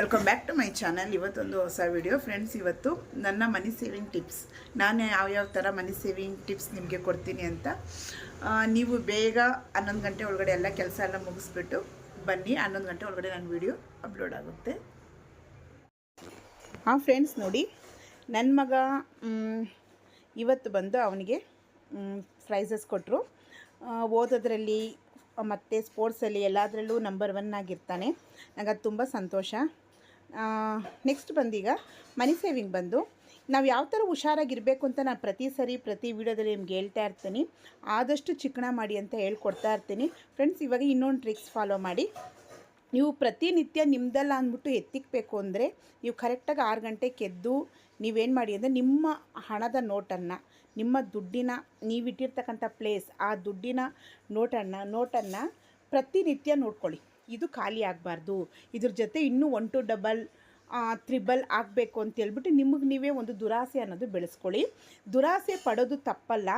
Welcome back to my channel ಇವತ್ತೊಂದು ಹೊಸ video friends ಇವತ್ತು ನನ್ನ ಮನಿ ಸೇವಿಂಗ್ ಟಿಪ್ಸ್ ನಾನು ಯಾವ್ಯಾವ ಥರ ಮನಿ ಸೇವಿಂಗ್ ಟಿಪ್ಸ್ ನಿಮಗೆ ಕೊಡ್ತೀನಿ ಅಂತ. ನೀವು ಬೇಗ ಹನ್ನೊಂದು ಗಂಟೆ ಒಳಗಡೆ ಎಲ್ಲ ಕೆಲಸ ಎಲ್ಲ ಮುಗಿಸ್ಬಿಟ್ಟು ಬನ್ನಿ. ಹನ್ನೊಂದು ಗಂಟೆ ಒಳಗಡೆ ನನ್ನ ವಿಡಿಯೋ ಅಪ್ಲೋಡ್ ಆಗುತ್ತೆ. ಹಾಂ ಫ್ರೆಂಡ್ಸ್ ನೋಡಿ. ನನ್ನ ಮಗ ಇವತ್ತು ಬಂದು ಅವನಿಗೆ ಪ್ರೈಸಸ್ ಕೊಟ್ಟರು ಓದೋದ್ರಲ್ಲಿ, ಮತ್ತು ಸ್ಪೋರ್ಟ್ಸಲ್ಲಿ ಎಲ್ಲದರಲ್ಲೂ ನಂಬರ್ ಒನ್ ಆಗಿರ್ತಾನೆ. ನನಗೆ ಅದು ತುಂಬ ಸಂತೋಷ. ನೆಕ್ಸ್ಟ್ ಬಂದೀಗ ಮನಿ ಸೇವಿಂಗ್ ಬಂದು. ನಾವು ಯಾವ ಥರ ಹುಷಾರಾಗಿರಬೇಕು ಅಂತ ನಾನು ಪ್ರತಿ ಸರಿ ಪ್ರತಿ ವೀಡಿಯೋದಲ್ಲಿ ನಿಮ್ಗೆ ಹೇಳ್ತಾ ಇರ್ತೀನಿ. ಆದಷ್ಟು ಚಿಕ್ಕಣ ಮಾಡಿ ಅಂತ ಹೇಳ್ಕೊಡ್ತಾ ಇರ್ತೀನಿ. ಫ್ರೆಂಡ್ಸ್ ಇವಾಗ ಇನ್ನೊಂದು ಟ್ರಿಕ್ಸ್ ಫಾಲೋ ಮಾಡಿ. ನೀವು ಪ್ರತಿನಿತ್ಯ ನಿಮ್ಮದಲ್ಲ ಅಂದ್ಬಿಟ್ಟು ಎತ್ತಿಕ್ಬೇಕು ಅಂದರೆ ನೀವು ಕರೆಕ್ಟಾಗಿ ಆರು ಗಂಟೆಗೆ ಎದ್ದು ನೀವೇನು ಮಾಡಿ ಅಂದರೆ ನಿಮ್ಮ ಹಣದ ನೋಟನ್ನು, ನಿಮ್ಮ ದುಡ್ಡಿನ, ನೀವಿಟ್ಟಿರ್ತಕ್ಕಂಥ ಪ್ಲೇಸ್ ಆ ದುಡ್ಡಿನ ನೋಟನ್ನು ನೋಟನ್ನು ಪ್ರತಿನಿತ್ಯ ನೋಡ್ಕೊಳ್ಳಿ. ಇದು ಖಾಲಿ ಆಗಬಾರ್ದು. ಇದ್ರ ಜೊತೆ ಇನ್ನೂ ಒನ್ ಟು ಡಬಲ್ ತ್ರಿಬಲ್ ಆಗಬೇಕು ಅಂತ ಹೇಳ್ಬಿಟ್ಟು ನಿಮಗೆ ನೀವೇ ಒಂದು ದುರಾಸೆ ಅನ್ನೋದು ಬೆಳೆಸ್ಕೊಳ್ಳಿ. ದುರಾಸೆ ಪಡೋದು ತಪ್ಪಲ್ಲ.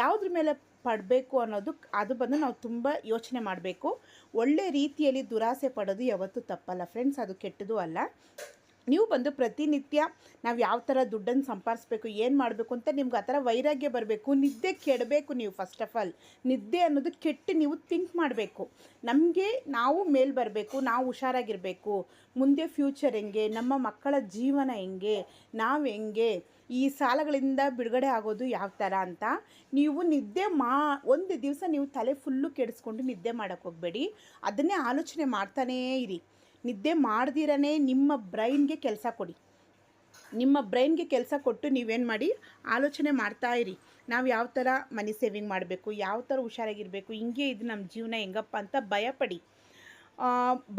ಯಾವುದ್ರ ಮೇಲೆ ಪಡಬೇಕು ಅನ್ನೋದು ಅದು ಬಂದು ನಾವು ತುಂಬ ಯೋಚನೆ ಮಾಡಬೇಕು. ಒಳ್ಳೆ ರೀತಿಯಲ್ಲಿ ದುರಾಸೆ ಪಡೋದು ಯಾವತ್ತೂ ತಪ್ಪಲ್ಲ. ಫ್ರೆಂಡ್ಸ್ ಅದು ಕೆಟ್ಟದು ಅಲ್ಲ. ನೀವು ಬಂದು ಪ್ರತಿನಿತ್ಯ ನಾವು ಯಾವ ಥರ ದುಡ್ಡನ್ನು ಸಂಪಾದಿಸ್ಬೇಕು ಏನು ಮಾಡಬೇಕು ಅಂತ ನಿಮ್ಗೆ ಆ ಥರ ವೈರಾಗ್ಯ ಬರಬೇಕು, ನಿದ್ದೆ ಕೆಡಬೇಕು ನೀವು ಫಸ್ಟ್ ಆಫ್ ಆಲ್ ನಿದ್ದೆ ಅನ್ನೋದು ಕೆಟ್ಟು ನೀವು ಥಿಂಕ್ ಮಾಡಬೇಕು. ನಮಗೆ ನಾವು ಮೇಲೆ ಬರಬೇಕು, ನಾವು ಹುಷಾರಾಗಿರಬೇಕು. ಮುಂದೆ ಫ್ಯೂಚರ್ ಹೆಂಗೆ, ನಮ್ಮ ಮಕ್ಕಳ ಜೀವನ ಹೆಂಗೆ, ನಾವು ಹೆಂಗೆ, ಈ ಸಾಲಗಳಿಂದ ಬಿಡುಗಡೆ ಆಗೋದು ಯಾವ ಥರ ಅಂತ ನೀವು ನಿದ್ದೆ ಮಾ, ಒಂದು ದಿವಸ ನೀವು ತಲೆ ಫುಲ್ಲು ಕೆಡಿಸ್ಕೊಂಡು ನಿದ್ದೆ ಮಾಡೋಕ್ಕೆ ಹೋಗಬೇಡಿ. ಅದನ್ನೇ ಆಲೋಚನೆ ಮಾಡ್ತಾನೇ ಇರಿ. ನಿದ್ದೆ ಮಾಡ್ದಿರನೇ ನಿಮ್ಮ ಬ್ರೈನ್ಗೆ ಕೆಲಸ ಕೊಡಿ. ನಿಮ್ಮ ಬ್ರೈನ್ಗೆ ಕೆಲಸ ಕೊಟ್ಟು ನೀವೇನು ಮಾಡಿ? ಆಲೋಚನೆ ಮಾಡ್ತಾ ಇರಿ. ನಾವು ಯಾವ ಥರ ಮನಿ ಸೇವಿಂಗ್ ಮಾಡಬೇಕು, ಯಾವ ಥರ ಹುಷಾರಾಗಿರಬೇಕು, ಹಿಂಗೆ ಇದು ನಮ್ಮ ಜೀವನ ಹೆಂಗಪ್ಪ ಅಂತ ಭಯಪಡಿ.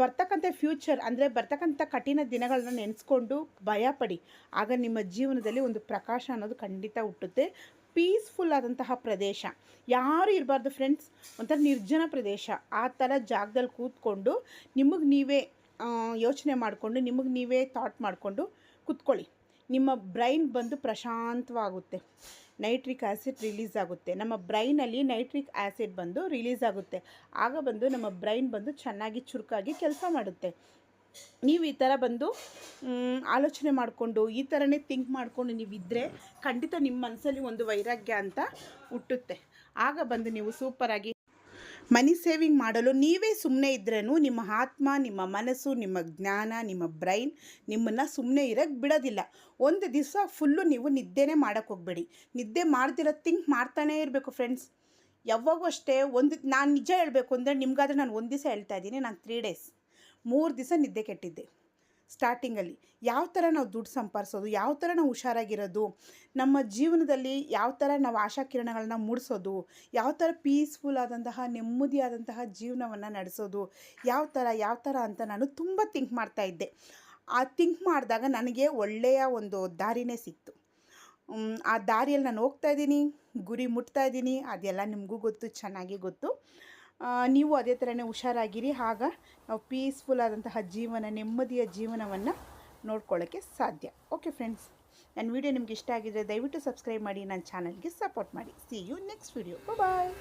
ಬರ್ತಕ್ಕಂಥ ಫ್ಯೂಚರ್ ಅಂದರೆ ಬರ್ತಕ್ಕಂಥ ಕಠಿಣ ದಿನಗಳನ್ನ ನೆನೆಸ್ಕೊಂಡು ಭಯಪಡಿ. ಆಗ ನಿಮ್ಮ ಜೀವನದಲ್ಲಿ ಒಂದು ಪ್ರಕಾಶ ಅನ್ನೋದು ಖಂಡಿತ ಹುಟ್ಟುತ್ತೆ. ಪೀಸ್ಫುಲ್ ಆದಂತಹ ಪ್ರದೇಶ. ಯಾರು ಇರಬಾರ್ದು ಫ್ರೆಂಡ್ಸ್. ಒಂಥರ ನಿರ್ಜನ ಪ್ರದೇಶ. ಆ ಥರ ಜಾಗದಲ್ಲಿ ಕೂತ್ಕೊಂಡು ನಿಮಗೆ ನೀವೇ ಯೋಚನೆ ಮಾಡಿಕೊಂಡು ನಿಮಗೆ ನೀವೇ ಥಾಟ್ ಮಾಡಿಕೊಂಡು ಕೂತ್ಕೊಳ್ಳಿ. ನಿಮ್ಮ ಬ್ರೈನ್ ಬಂದು ಪ್ರಶಾಂತವಾಗುತ್ತೆ. ನೈಟ್ರಿಕ್ ಆ್ಯಸಿಡ್ ರಿಲೀಸ್ ಆಗುತ್ತೆ. ನಮ್ಮ ಬ್ರೈನಲ್ಲಿ ನೈಟ್ರಿಕ್ ಆ್ಯಸಿಡ್ ಬಂದು ರಿಲೀಸ್ ಆಗುತ್ತೆ. ಆಗ ಬಂದು ನಮ್ಮ ಬ್ರೈನ್ ಬಂದು ಚೆನ್ನಾಗಿ ಚುರುಕಾಗಿ ಕೆಲಸ ಮಾಡುತ್ತೆ. ನೀವು ಈ ಥರ ಬಂದು ಆಲೋಚನೆ ಮಾಡಿಕೊಂಡು, ಈ ಥರನೇ ಥಿಂಕ್ ಮಾಡಿಕೊಂಡು ನೀವಿದ್ದರೆ ಖಂಡಿತ ನಿಮ್ಮ ಮನಸ್ಸಲ್ಲಿ ಒಂದು ವೈರಾಗ್ಯ ಅಂತ ಹುಟ್ಟುತ್ತೆ. ಆಗ ಬಂದು ನೀವು ಸೂಪರಾಗಿ ಮನಿ ಸೇವಿಂಗ್ ಮಾಡಲು ನೀವೇ ಸುಮ್ಮನೆ ಇದ್ರೂ ನಿಮ್ಮ ಆತ್ಮ, ನಿಮ್ಮ ಮನಸ್ಸು, ನಿಮ್ಮ ಜ್ಞಾನ, ನಿಮ್ಮ ಬ್ರೈನ್ ನಿಮ್ಮನ್ನು ಸುಮ್ಮನೆ ಇರೋಕ್ಕೆ ಬಿಡೋದಿಲ್ಲ. ಒಂದು ದಿವಸ ಫುಲ್ಲು ನೀವು ನಿದ್ದೆನೇ ಮಾಡೋಕ್ಕೆ ಹೋಗಬೇಡಿ. ನಿದ್ದೆ ಮಾಡ್ದಿರೋ ಥಿಂಕ್ ಮಾಡ್ತಾನೇ ಇರಬೇಕು ಫ್ರೆಂಡ್ಸ್ ಯಾವಾಗೂ ಅಷ್ಟೇ ಒಂದು, ನಾನು ನಿಜ ಹೇಳಬೇಕು ಅಂದರೆ ನಿಮ್ಗಾದ್ರೆ ನಾನು ಒಂದು ದಿವಸ ಹೇಳ್ತಾ ಇದ್ದೀನಿ, ನಾನು ತ್ರೀ ಡೇಸ್ ಮೂರು ದಿವಸ ನಿದ್ದೆ ಕೆಟ್ಟಿದ್ದೆ. ಸ್ಟಾರ್ಟಿಂಗಲ್ಲಿ ಯಾವ ಥರ ನಾವು ದುಡ್ಡು ಸಂಪಾದಿಸೋದು ಯಾವ ಥರ ನಾವು ಹುಷಾರಾಗಿರೋದು, ನಮ್ಮ ಜೀವನದಲ್ಲಿ ಯಾವ ಥರ ನಾವು ಆಶಾ ಕಿರಣಗಳನ್ನ ಮೂಡಿಸೋದು, ಯಾವ ಥರ ಪೀಸ್ಫುಲ್ ಆದಂತಹ, ನೆಮ್ಮದಿಯಾದಂತಹ ಜೀವನವನ್ನು ನಡೆಸೋದು, ಯಾವ ಥರ ಯಾವ ಥರ ಅಂತ ನಾನು ತುಂಬ ಥಿಂಕ್ ಮಾಡ್ತಾ ಇದ್ದೆ. ಆ ಥಿಂಕ್ ಮಾಡಿದಾಗ ನನಗೆ ಒಳ್ಳೆಯ ಒಂದು ದಾರಿನೇ ಸಿಕ್ತು. ಆ ದಾರಿಯಲ್ಲಿ ನಾನು ಹೋಗ್ತಾ ಇದ್ದೀನಿ, ಗುರಿ ಮುಟ್ತಾ ಇದ್ದೀನಿ, ಅದೆಲ್ಲ ನಿಮಗೂ ಗೊತ್ತು, ಚೆನ್ನಾಗಿ ಗೊತ್ತು. ನೀವು ಅದೇ ಥರನೇ ಹುಷಾರಾಗಿರಿ. ಆಗ ನಾವು ಪೀಸ್ಫುಲ್ ಆದಂತಹ ಜೀವನ, ನೆಮ್ಮದಿಯ ಜೀವನವನ್ನು ನೋಡ್ಕೊಳ್ಳೋಕ್ಕೆ ಸಾಧ್ಯ. ಓಕೆ ಫ್ರೆಂಡ್ಸ್ ನನ್ನ ವಿಡಿಯೋ ನಿಮ್ಗೆ ಇಷ್ಟ ಆಗಿದ್ದರೆ ದಯವಿಟ್ಟು ಸಬ್ಸ್ಕ್ರೈಬ್ ಮಾಡಿ, ನನ್ನ ಚಾನಲ್ಗೆ ಸಪೋರ್ಟ್ ಮಾಡಿ. See you next video bye